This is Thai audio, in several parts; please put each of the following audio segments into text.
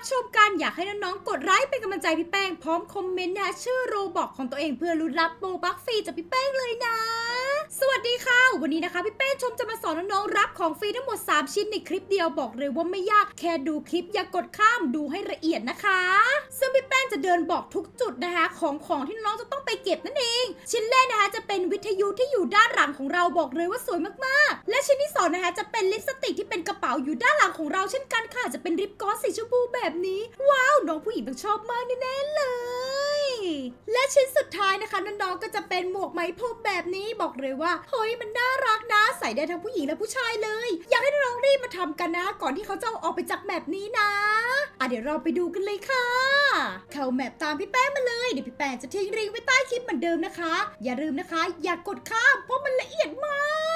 รับชมกันอยากให้น้องๆ กดไลค์เป็นกำลังใจพี่แป้ง พร้อมคอมเมนต์นะชื่อโรบอกของตัวเองเพื่อลุ้นรับโบบักฟรีจากพี่แป้งเลยนะ สวัสดีค่ะ วันนี้นะคะพี่แป้ชมจะมาสอนน้องๆรับของฟรีทั้งหมด 3 ชิ้นในคลิปเดียวบอกเลยว่าไม่ยากแค่ดูคลิปอย่ากดข้ามดูให้ละเอียดนะคะ ซึ่งพี่แป้จะเดินบอกทุกจุดนะคะ ของของที่น้องจะต้องไปเก็บนั่นเอง ชิ้นแรกนะคะจะเป็นวิทยุที่อยู่ด้านหลังของเราบอกเลยว่าสวยมากๆ และชิ้นที่สองนะคะจะเป็นลิปสติกที่เป็นกระเป๋าอยู่ด้านหลังของเราเช่นกันค่ะจะเป็นริบกลอสสีชมพูแบบนี้ ว้าวน้องผู้หญิงต้องชอบมากแน่ๆเลย ชิ้นสุดท้ายนะคะน้องๆก็จะเป็นหมวกไหมพรมแบบนี้บอกเลยว่าเฮ้ยมันน่ารักนะใส่ได้ทั้งผู้หญิงและผู้ชายเลย อยากให้น้องๆรีบมาทำกันนะ ก่อนที่เขาจะเอาออกไปจากแมปนี้นะอะเดี๋ยวเราไปดูกันเลยค่ะ เข้าแมปตามพี่แป้งมาเลยเดี๋ยวพี่แป้งจะทิ้งลิงก์ไว้ใต้คลิปเหมือนเดิมนะคะ อย่าลืมนะคะ อย่ากดข้ามเพราะมันละเอียดมาก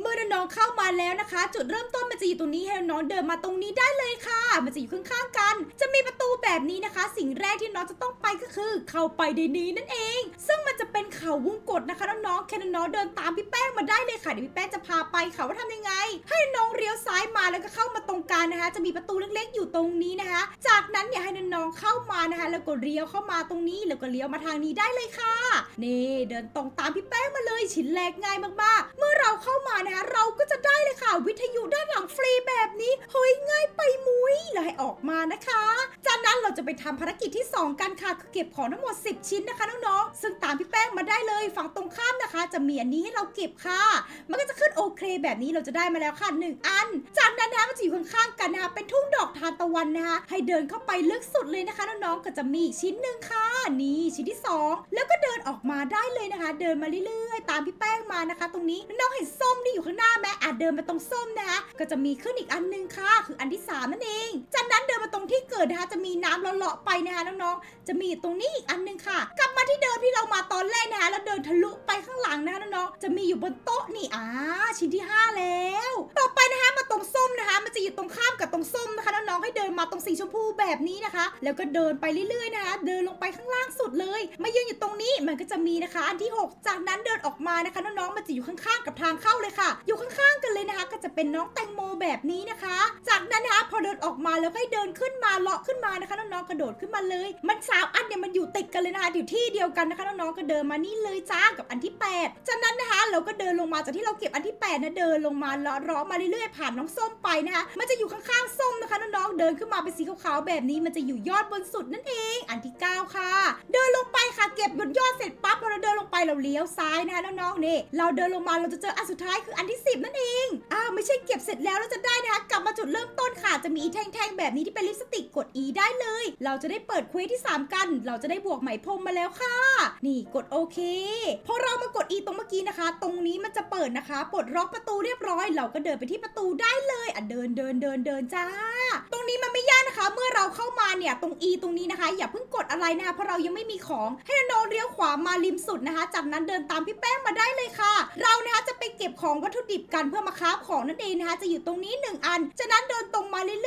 เมื่อน้องๆเข้ามาแล้วนะคะ จุดเริ่มต้นมันจะอยู่ตรงนี้ให้น้องเดินมาตรงนี้ได้เลยค่ะ มันจะอยู่ข้างๆกัน จะมีประตูแบบนี้นะคะ สิ่งแรกที่น้องจะต้องไปก็คือ เข้าไปในนี้นั่นเอง ซึ่งมันจะเป็นเขาวงกตนะคะน้องๆแค่น้องเดินตามพี่แป้งมา ค่ะเดี๋ยวพี่แป้งจะพาไปค่ะว่าทำยังไง ให้น้องเลี้ยวซ้ายมาแล้วก็เข้ามาตรงกลางนะคะ จะมีประตูเล็กๆอยู่ตรงนี้นะคะ จากนั้นเนี่ยให้น้องๆเข้ามานะคะ แล้วก็เลี้ยวเข้ามาตรงนี้แล้วก็เลี้ยวมาทางนี้ได้เลยค่ะ นี่เดินตรงตามพี่แป้งมาเลยชิ้นแรกง่ายมากๆ เมื่อเราเข้ามานะคะ เราก็จะได้เลยค่ะ วิทยุด้านหลังฟรีแบบนี้เฮ้ยง่ายไปมุ้ยแล้วให้ออกมานะคะ จากนั้นเราจะไปทำภารกิจที่ 2 กันค่ะคือเก็บของทั้งหมด 10 ชิ้นนะคะน้องๆซึ่งตามพี่แป้งมาได้เลยฝั่งตรงข้ามนะคะ จะมีอันนี้ให้เราเก็บค่ะมันก็จะขึ้นโอเคแบบนี้เราจะได้มาแล้วค่ะหนึ่งอัน จากนั้นนะคะมันจะอยู่ข้างๆกันนะคะเป็นทุ่งดอกทานตะวันนะคะให้เดินเข้าไปลึกสุดเลยนะคะน้องๆก็จะมีอีกชิ้นหนึ่งค่ะนี่ชิ้นที่สองแล้วก็เดินออกมาได้เลยนะคะ เดินมาเรื่อยๆ ตามพี่แป้งมานะคะ ตรงนี้น้องๆเห็นส้มที่อยู่ข้างหน้าไหมอาจเดินมาตรงส้มนะคะก็จะมีขึ้นอีกอันหนึงค่ะ คืออันที่สามนั่นเอง จากนั้นเดินมาตรงที่เกิดนะคะจะมีน้ำเลาะๆไปนะคะน้องๆจะมีตรงนี้อีกอันหนึงค่ะ กลับมาที่เดิมที่เรามาตอนแรกนะคะ บนโต๊ะนี่อ่าชิ้นที่ห้าแล้ว ต่อไปนะคะ มาตรงสีชมพูแบบนี้นะคะ แล้วก็เดินไปเรื่อยๆนะคะ เดินลงไปข้างล่างสุดเลย มายืนอยู่ตรงนี้มันก็จะมีนะคะ อันที่ 6 จากนั้นเดินออกมานะคะน้องๆมันจะอยู่ข้างๆกับทางเข้าเลยค่ะ อยู่ข้างๆกันเลยนะคะ ก็จะเป็นน้องแตงโมแบบนี้นะคะ จากนั้นนะคะพอเดินออกมาแล้วให้เดินขึ้นมาเลาะขึ้นมานะคะน้องๆกระโดดขึ้นมาเลย มันสามอันเนี่ยมันอยู่ติดกันเลยนะคะอยู่ที่เดียวกันนะคะน้องๆก็เดินมานี่เลยจ้ากับอันที่ 8 จากนั้นนะคะเราก็เดินลงมาจากที่เราเก็บอันที่8นะเดินลงมาเลาะเลาะมาเรื่อยๆผ่านน้องส้มไปนะคะมันจะอยู่ข้างๆส้มนะคะน้องๆเดินขึ้นมาเป็นสีขาวๆแบบนี้มันจะอยู่ยอดบนสุดนั่นเอง อันที่ 9 ค่ะ เดินลงไปค่ะเก็บบนยอดเสร็จปั๊บพอเราเดินลงไปเราเลี้ยวซ้ายนะคะน้องๆนี่เราเดินลงมาเราจะเจออันสุดท้ายคืออันที่ 10 นั่นเองอ้าวไม่ใช่เก็บเสร็จแล้วเราจะได้นะคะกลับมาจุดเริ่มต้นค่ะจะมีอีแท่งๆแบบนี้ที่เป็นลิปสติกกด E ได้เลย เราจะได้เปิดเควสที่ 3 กัน เราจะได้บวกไหมพรมมาแล้วค่ะ นี่กดโอเคพอเรามากด E ตรงเมื่อกี้นะคะ ตรงนี้มันจะเปิดนะคะปลดล็อกประตูเรียบร้อย เราก็เดินไปที่ประตูได้เลยอะเดินเดินเดินเดินจ้า ตรงนี้มันไม่ยากนะคะ เมื่อ เราเข้ามาเนี่ยตรง E ตรงนี้นะคะ อย่าเพิ่งกดอะไรนะคะเพราะเรายังไม่มีของ ให้น้องเลี้ยวขวามาริมสุดนะคะ จากนั้นเดินตามพี่แป้งมาได้เลยค่ะ เรานะคะจะไปเก็บของวัตถุดิบกันเพื่อมาค้าของนั่นเองนะคะ จะอยู่ตรงนี้หนึ่งอัน จากนั้นเดินตรงมาเรื่อยๆเ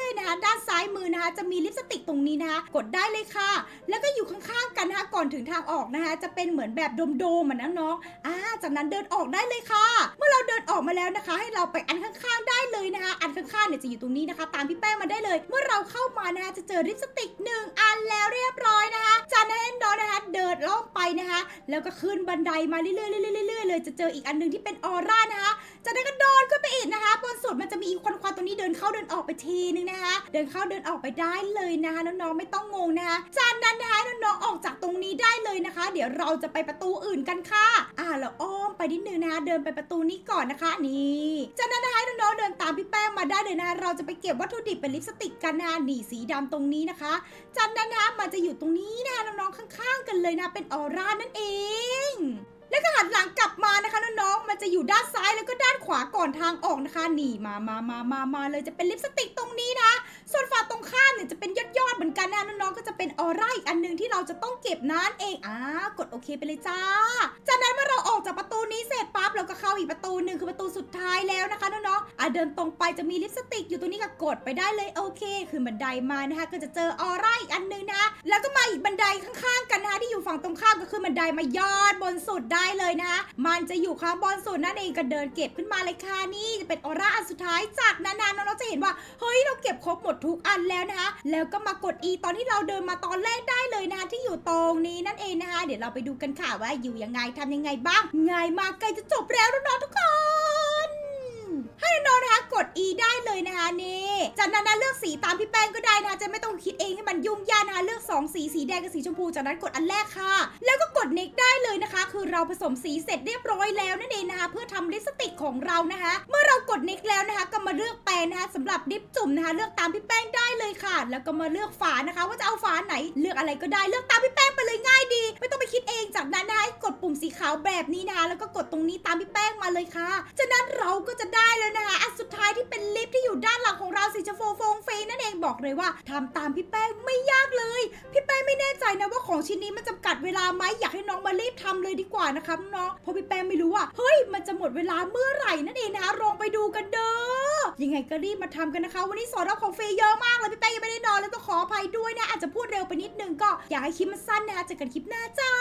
รื่อยๆนะคะ ด้านซ้ายมือนะคะ จะมีลิปสติกตรงนี้นะคะ กดได้เลยค่ะ แล้วก็อยู่ข้างๆกันนะคะก่อนถึงทางออกนะคะ จะเป็นเหมือนแบบโดมๆเหมือนน้องๆ จากนั้นเดินออกได้เลยค่ะ เมื่อเราเดินออกมาแล้วนะคะ ให้เราไปอันข้างๆได้เลยนะคะ อันข้างๆเนี่ยจะอยู่ตรงนี้นะคะ ตามพี่แป้งมาได้เลย เมื่อเราเข้ามานะคะจะเจอลิปสติกหนึ่งอันแล้วเรียบร้อยนะคะจากนั้นให้น้องนะคะเดินล่องไปนะคะ แล้วก็ขึ้นบันไดมาเรื่อยๆเรื่อยๆเลยจะเจออีกอันหนึงที่เป็นออร่านะคะ จากนั้นก็โดนขึ้นไปอีกนะคะ บนสุดมันจะมีอีกควันๆตรงนี้เดินเข้าเดินออกไปทีนึงนะคะ เดินเข้าเดินออกไปได้เลยนะคะน้องๆไม่ต้องงงนะคะจากนั้นนะคะน้องๆออกจากตรงนี้ได้เลยนะคะ เดี๋ยวเราจะไปประตูอื่นกันค่ะอ่าเราอ้อมไปนิดนึงนะคะเดินไปประตูนี้ก่อนนะคะนี่จากนั้นนะคะน้องๆเดินตามพี่แป้งมาได้เลยนะคะเราจะไปเก็บวัตถุดิบเป็นลิปสติกกันนะคะนี่สีดำตรงนี้นะคะจากนั้นนะคะมันจะอยู่ตรงนี้นะคะน้องๆข้างๆ กันเลยนะเป็นออร่านั่นเอง แล้วก็หันหลังกลับมานะคะ จะอยู่ด้านซ้ายแล้วก็ด้านขวาก่อนทางออกนะคะนี่มามามามามาเลยจะเป็นลิปสติกตรงนี้นะส่วนฝั่งตรงข้ามเนี่ยจะเป็นยอดๆเหมือนกันนะน้องๆก็จะเป็นออร่าอีกอันหนึ่งที่เราจะต้องเก็บนั่นเองอ่ากดโอเคไปเลยจ้า จากนั้นเมื่อเราออกจากประตูนี้เสร็จปั๊บเราก็เข้าอีกประตูหนึ่งคือประตูสุดท้ายแล้วนะคะน้องๆอะเดินตรงไปจะมีลิปสติกอยู่ตรงนี้ก็กดไปได้เลยโอเคคือบันไดมานะคะก็จะเจอออร่าอีกอันหนึงนะแล้วก็มาอีกบันไดข้างๆกันนะคะที่อยู่ฝั่งตรงข้ามก็คือบันไดมายอดบนสุดได้เลยนะคะมันจะอยู่ข้างบนสุดนั่นเองก็เดินเก็บขึ้นมาเลยค่ะนี่จะเป็นออร่าอันสุดท้ายจากนั้นๆน้ หมดทุกอันแล้วนะคะ แล้วก็มากด E ตอนที่เราเดินมาตอนแรกได้เลยนะคะที่อยู่ตรงนี้นั่นเองนะคะ เดี๋ยวเราไปดูกันค่ะว่าอยู่ยังไงทำยังไงบ้าง ง่ายมากใกล้จะจบแล้วน้องๆทุกคนให้น้องนะคะกด E ได้เลยนะคะนี่จากนั้นนะเลือกสีตามพี่แป้งก็ได้นะคะจะไม่ต้องคิดเองให้มันยุ่งยากนะคะเลือก 2 สีสีแดงกับสีชมพูจากนั้นกดอันแรกค่ะ แล้วก็กด next เราผสมสีเสร็จเรียบร้อยแล้วนั่นเองนะคะเพื่อทำลิปสติกของเรานะคะ เมื่อเรากด next แล้วนะคะ ก็มาเลือกแปรงนะคะสำหรับดิปจุ่มนะคะ เลือกตามพี่แป้งได้เลยค่ะ แล้วก็มาเลือกฝานะคะ ว่าจะเอาฝาไหนเลือกอะไรก็ได้เลือกตามพี่แป้งไปเลยง่ายดี ไม่ต้องไปคิดเองจากนั้นนะคะกดปุ่มสีขาวแบบนี้นะคะ แล้วก็กดตรงนี้ตามพี่แป้งมาเลยค่ะจากนั้นเราก็จะได้แล้วนะคะอันสุดท้ายที่เป็นลิปที่อยู่ด้านหลังของเราสีชมพูฟงเฟ องบอกเลยว่าทำตามพี่แป้งไม่ยากเลย พี่แป้งไม่แน่ใจนะว่าของชิ้นนี้มันจำกัดเวลาไหมอยากให้น้องมารีบทำเลยดีกว่านะคะน้องเพราะพี่แป้งไม่รู้ว่าเฮ้ยมันจะหมดเวลาเมื่อไหร่นั่นเองนะคะลองไปดูกันเด้อยังไงก็รีบมาทำกันนะคะ วันนี้สอนเราของเฟยเยอะมากเลยพี่แป้งยังไม่ได้นอนแล้วก็ขออภัยด้วยนะอาจจะพูดเร็วไปนิดนึงก็อยากให้คลิปมันสั้นนะคะเจอกันคลิปหน้าจ้า